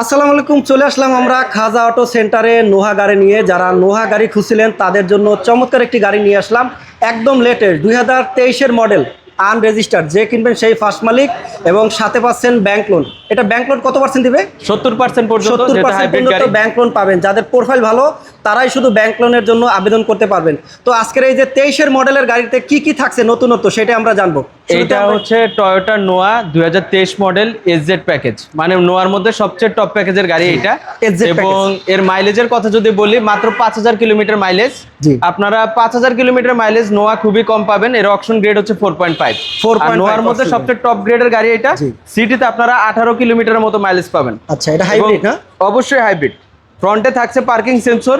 আসসালামু আলাইকুম চলে আসলাম আমরা খাজা অটো সেন্টারে নোহা গাড়ি নিয়ে। যারা নোহা গাড়ি খুঁজছিলেন তাদের জন্য চমৎকার একটি গাড়ি নিয়ে আসলাম। একদম লেটেস্ট দুই হাজার তেইশের মডেল আনরেজিস্টার্ড যে কিনবেন সেই ফার্স্ট মালিক এবং সাথে পাচ্ছেন ব্যাংক লোন এটা ব্যাংক লোন কত পার্সেন্ট দিবে? সত্তর পার্সেন্ট পর্যন্ত সত্তর পার্সেন্ট পর্যন্ত ব্যাংক লোন পাবেন। যাদের প্রোফাইল ভালো তারাই শুধু ব্যাংক লোনের জন্য আবেদন করতে পারবেন। তো আজকের এই যে তেইশের মডেলের গাড়িতে কি কি থাকছে নতুনত্ব সেটা আমরা জানব। এটা হচ্ছে টয়োটা নোয়া দুই হাজার তেইশ মডেল এসজেড প্যাকেজ মানে নোয়ার মধ্যে সবচেয়ে টপ প্যাকেজের গাড়ি এটা এবং এর মাইলেজের কথা যদি বলি মাত্র পাঁচ হাজার কিলোমিটার মাইলেজ আপনারা পাঁচ হাজার কিলোমিটার মাইলেজ নোয়া খুবই কম পাবেন। এর অপশন গ্রেড হচ্ছে ফোর পয়েন্ট ফাইভ 4.5 নোয়ার মধ্যে সবচেয়ে টপ গ্রেডের গাড়ি এটা। সিটিতে আপনারা আঠারো কিলোমিটারের মতো মাইলেজ পাবেন। আচ্ছা এটা হাইব্রিড না? অবশ্যই হাইব্রিড ফ্রন্টে থাকছে parking sensor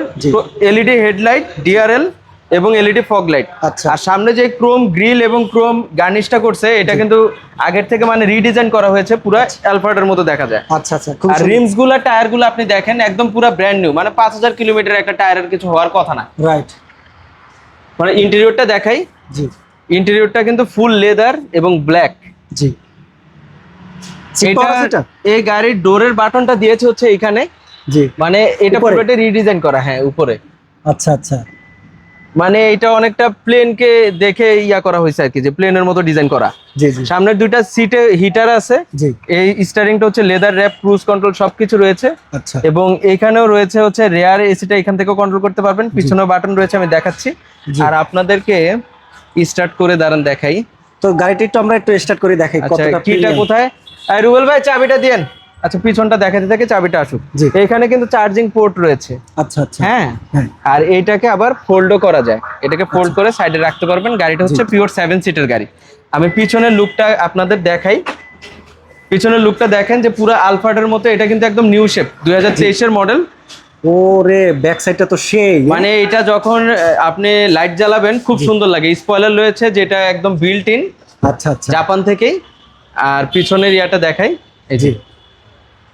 LED headlight DRL এবং এলইডি ফগ লাইট আচ্ছা। আর সামনে যে ক্রোম গ্রিল এবং ক্রোম গার্নিশটা করছে এটা কিন্তু আগের থেকে মানে রিডিজাইন করা হয়েছে পুরো অ্যালফার্ডের মতো দেখা যায়। আচ্ছা আচ্ছা আর রিমসগুলা টায়ারগুলো আপনি দেখেন একদম পুরো ব্র্যান্ড নিউ মানে পাঁচ হাজার কিলোমিটার একটা টায়ারের কিছু হওয়ার কথা না। রাইট মানে ইন্টেরিয়রটা দেখাই। জি। ইন্টেরিয়রটা কিন্তু ফুল লেদার এবং ব্ল্যাক জি। এটা? এই গাড়ির ডোরের বাটনটা দিয়েছে হচ্ছে এখানে। জি। মানে এটা? পুরোটা রিডিজাইন করা হ্যাঁ উপরে। আচ্ছা আচ্ছা। মানে এটা অনেকটা প্লেনকে দেখে ইয়া করা হয়েছে আর কি যে প্লেনের মতো ডিজাইন করা। জি জি। সামনের দুইটা সিটে হিটার আছে। জি। এই স্টারিংটা হচ্ছে লেদার র্যাপ ক্রুজ কন্ট্রোল সবকিছু রয়েছে। আচ্ছা। এবং এখানেও রয়েছে হচ্ছে রেয়ার এসিটা এখান থেকেও কন্ট্রোল করতে পারবেন। পিছনেও বাটন রয়েছে আমি দেখাচ্ছি। আর আপনাদেরকে স্টার্ট করে দাঁড়ান দেখাই। তো গাড়িটি একটু আমরা একটু স্টার্ট করে দেখাই আচ্ছা কতটা কিটা কোথায়? আর রুবেল ভাই চাবিটা দিয়েন। আচ্ছা পিছনটা দেখাতে থেকে চাবিটা আসুক। এখানে কিন্তু চার্জিং পোর্ট রয়েছে। আচ্ছা আচ্ছা। হ্যাঁ? হ্যাঁ। আর এইটাকে আবার ফোল্ডও করা যায়। এটাকে ফোল্ড করে সাইডে রাখতে পারবেন। গাড়িটা হচ্ছে পিওর সেভেন সিটের গাড়ি। আমি পিছনের লুকটা আপনাদের দেখাই। পিছনের লুকটা দেখেন যে পুরো আলফার্ডের মতো। এটা কিন্তু একদম নিউ শেপ দুই হাজার তেইশের মডেল ওরে ব্যাক সাইডটা তো সেই। মানে এটা যখন আপনি লাইট জ্বালাবেন খুব সুন্দর লাগে। স্পয়লার রয়েছে যেটা একদম বিল্ট ইন আচ্ছা আচ্ছা। জাপান থেকেই। আর পিছনের ইয়াটা দেখাই। এই জি।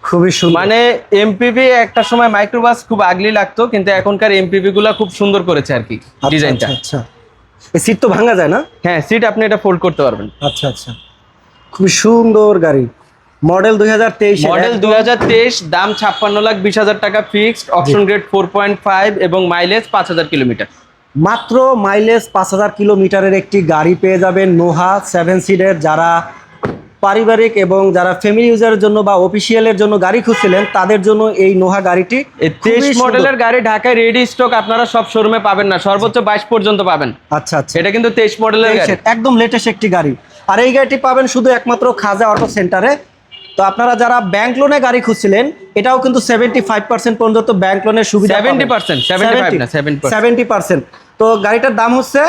খুবই সুন্দর। মানে এমপিভি একটা সময় মাইক্রোবাস খুব আগলি লাগতো কিন্তু এখনকার এমপিভি গুলা খুব সুন্দর করেছে আর কি আচ্ছা, ডিজাইনটা আচ্ছা আচ্ছা। এই সিট তো ভাঙা যায় না? হ্যাঁ সিট আপনি এটা ফোল্ড করতে পারবেন। আচ্ছা আচ্ছা। খুবই সুন্দর গাড়ি। মডেল দুই হাজার তেইশ মডেল দুই হাজার তেইশ দাম ছাপ্পান্ন লাখ বিশ হাজার টাকা fixed option grade four point five এবং মাইলেজ পাঁচ হাজার কিলোমিটার। মাত্র মাইলেজ পাঁচ হাজার কিলোমিটারের একটি গাড়ি পেয়ে যাবেন নোহা সেভেন সিটের যারা পারিবারিক এবং যারা ফ্যামিলি ইউজারের জন্য বা অফিসিয়ালের জন্য গাড়ি খুঁজছিলেন তাদের জন্য এই নোহা গাড়িটি তেইশ মডেলের গাড়ি ঢাকায় রেডি স্টক আপনারা সব শোরুমে পাবেন না সর্বোচ্চ বাইশ পর্যন্ত পাবেন। আচ্ছা আচ্ছা। এটা কিন্তু তেইশ মডেলের একদম লেটেস্ট একটি গাড়ি। আর এই গাড়িটি পাবেন শুধু একমাত্র খাজা অটো সেন্টারে। তো আপনারা যারা ব্যাংক লোনে গাড়ি খুঁজছিলেন এটাও কিন্তু সেভেন্টি ফাইভ পার্সেন্ট পর্যন্ত ব্যাংক লোনের সুবিধা 70% 75 না, 70% সেভেন্টি পার্সেন্ট তো গাড়িটার দাম হচ্ছে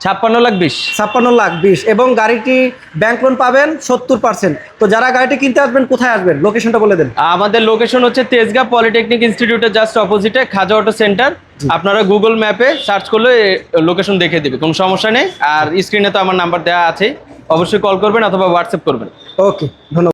ছাপ্পান্ন লাখ বিশ। ছাপ্পান্ন লাখ বিশ। এবং গাড়িটি ব্যাংক লোন পাবেন সত্তর পার্সেন্ট তো যারা গাড়িটি কিনতে আসবেন কোথায় আসবেন? লোকেশনটা বলে দেন। আমাদের লোকেশন হচ্ছে তেজগাঁ পলিটেকনিক ইনস্টিটিউটের জাস্ট অপোজিটে খাজা অটো সেন্টার আপনারা গুগল ম্যাপে সার্চ করলে লোকেশন দেখে দিবে কোনো সমস্যা নেই। আর স্ক্রিনে তো আমার নাম্বার দেওয়া আছে। অবশ্যই কল করবেন অথবা হোয়াটসঅ্যাপ করবেন। ওকে ধন্যবাদ।